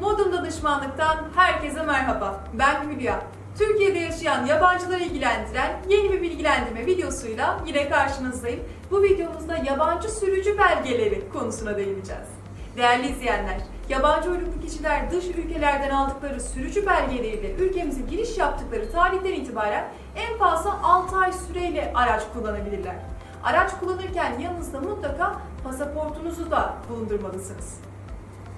Modun Danışmanlık'tan herkese merhaba. Ben Hülya. Türkiye'de yaşayan yabancıları ilgilendiren yeni bir bilgilendirme videosuyla yine karşınızdayım. Bu videomuzda yabancı sürücü belgeleri konusuna değineceğiz. Değerli izleyenler, yabancı uyruklu kişiler dış ülkelerden aldıkları sürücü belgeleriyle ülkemize giriş yaptıkları tarihten itibaren en fazla 6 ay süreyle araç kullanabilirler. Araç kullanırken yanınızda mutlaka pasaportunuzu da bulundurmalısınız.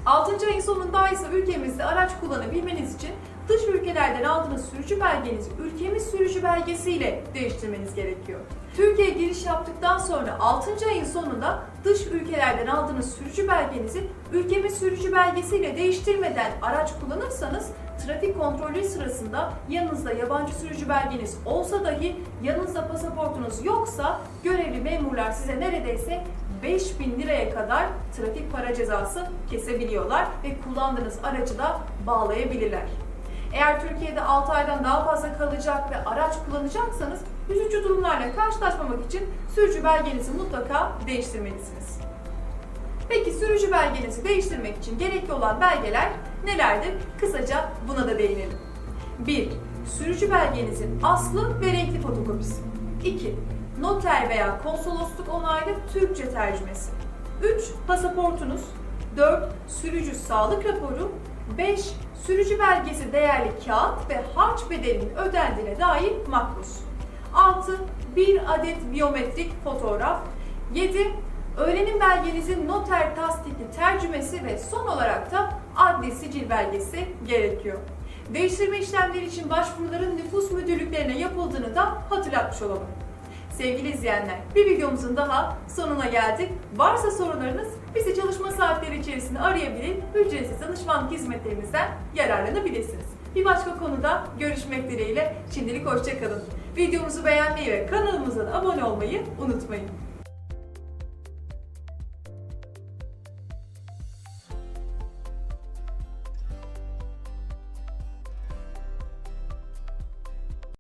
6. ayın sonunda ise ülkemizde araç kullanabilmeniz için dış ülkelerden aldığınız sürücü belgenizi ülkemiz sürücü belgesiyle değiştirmeniz gerekiyor. Türkiye'ye giriş yaptıktan sonra 6. ayın sonunda dış ülkelerden aldığınız sürücü belgenizi ülkemiz sürücü belgesiyle değiştirmeden araç kullanırsanız trafik kontrolü sırasında yanınızda yabancı sürücü belgeniz olsa dahi yanınızda pasaportunuz yoksa görevli memurlar size neredeyse 5000 liraya kadar trafik para cezası kesebiliyorlar ve kullandığınız aracı da bağlayabilirler. Eğer Türkiye'de 6 aydan daha fazla kalacak ve araç kullanacaksanız üzücü durumlarla karşılaşmamak için sürücü belgenizi mutlaka değiştirmelisiniz. Peki sürücü belgenizi değiştirmek için gerekli olan belgeler nelerdir? Kısaca buna da değinelim. 1. Sürücü belgenizin aslı ve renkli fotokopisi. 2. Noter veya konsolosluk onaylı Türkçe tercümesi. 3. Pasaportunuz. 4. Sürücü sağlık raporu. 5. Sürücü belgesi değerli kağıt ve harç bedelinin ödendiğine dair makbuz. 6. 1 adet biyometrik fotoğraf. 7. Öğrenim belgenizin noter tasdikli tercümesi ve son olarak da adli sicil belgesi gerekiyor. Değiştirme işlemleri için başvuruların nüfus müdürlüklerine yapıldığını da hatırlatmış olalım. Sevgili izleyenler, bir videomuzun daha sonuna geldik. Varsa sorularınız bizi çalışma saatleri içerisinde arayabilir, ücretsiz danışmanlık hizmetlerimizden yararlanabilirsiniz. Bir başka konuda görüşmek dileğiyle şimdilik hoşçakalın. Videomuzu beğenmeyi ve kanalımıza da abone olmayı unutmayın.